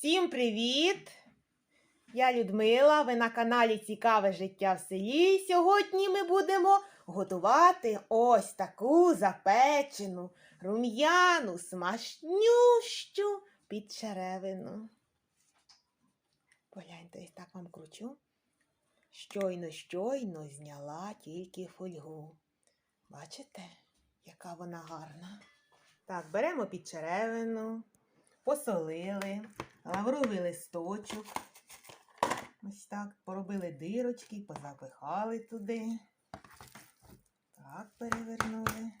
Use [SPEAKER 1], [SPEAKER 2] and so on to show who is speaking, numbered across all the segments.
[SPEAKER 1] Всім привіт! Я Людмила, ви на каналі Цікаве життя в селі. Сьогодні ми будемо готувати ось таку запечену, рум'яну, смачнющу підчеревину. Погляньте, ось так вам кручу. Щойно, щойно зняла тільки фольгу. Бачите, яка вона гарна? Так, беремо підчеревину, посолили, лавровий листочок. Ось так, поробили дирочки, позапихали туди. Так, перевернули.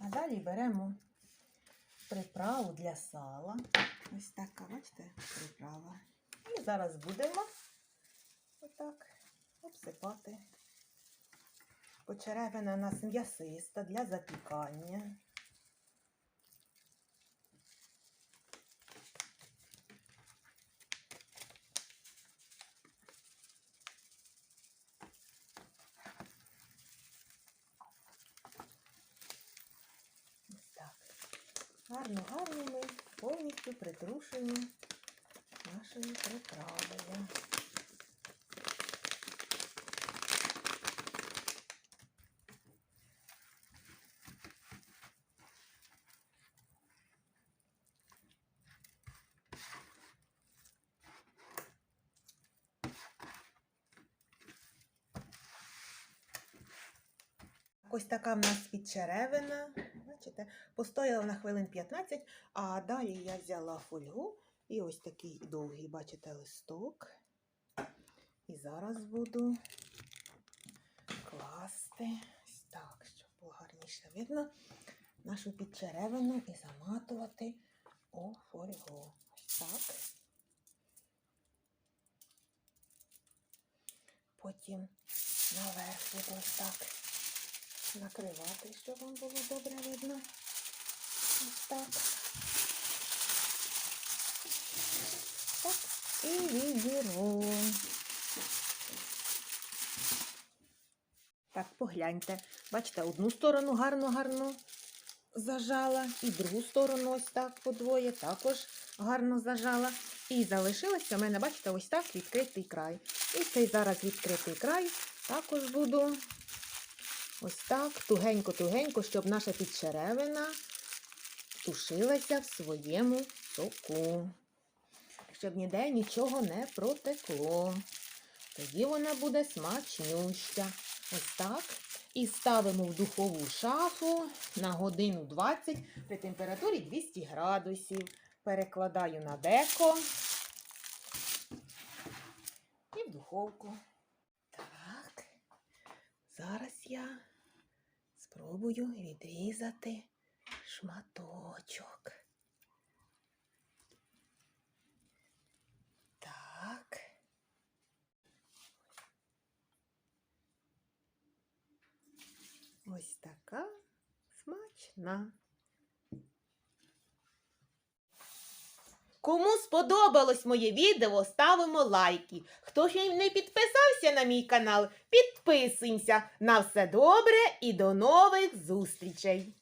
[SPEAKER 1] А далі беремо приправу для сала. Ось така, бачите, приправа. І зараз будемо отак обсипати. Почеревина у нас м'ясиста для запікання. Ось так. Гарно, гарно повністю притрушені нашою приправою. Ось така в нас підчеревина. Бачите, постояла на хвилин 15, а далі я взяла фольгу і ось такий довгий, бачите, листок. І зараз буду класти ось так, щоб було гарніше видно нашу підчеревину і заматувати у фольгу. Ось так. Потім наверх буду ось так накривати, щоб вам було добре видно. Ось так. Так, і відірву. Так, погляньте. Бачите, одну сторону гарно-гарно зажала, і другу сторону ось так подвоє, також гарно зажала. І залишилося в мене, бачите, ось так відкритий край. І цей зараз відкритий край також буду ось так, тугенько-тугенько, щоб наша підчеревина тушилася в своєму соку. Щоб ніде нічого не протекло. Тоді вона буде смачнюща. Ось так. І ставимо в духову шафу на годину 20 при температурі 200 градусів. Перекладаю на деко і в духовку. Так, зараз я спробую відрізати шматочок. Так. Ось така смачна. Кому сподобалось моє відео, ставимо лайки. Хто ще не підписався на мій канал, підписуємося. На все добре і до нових зустрічей!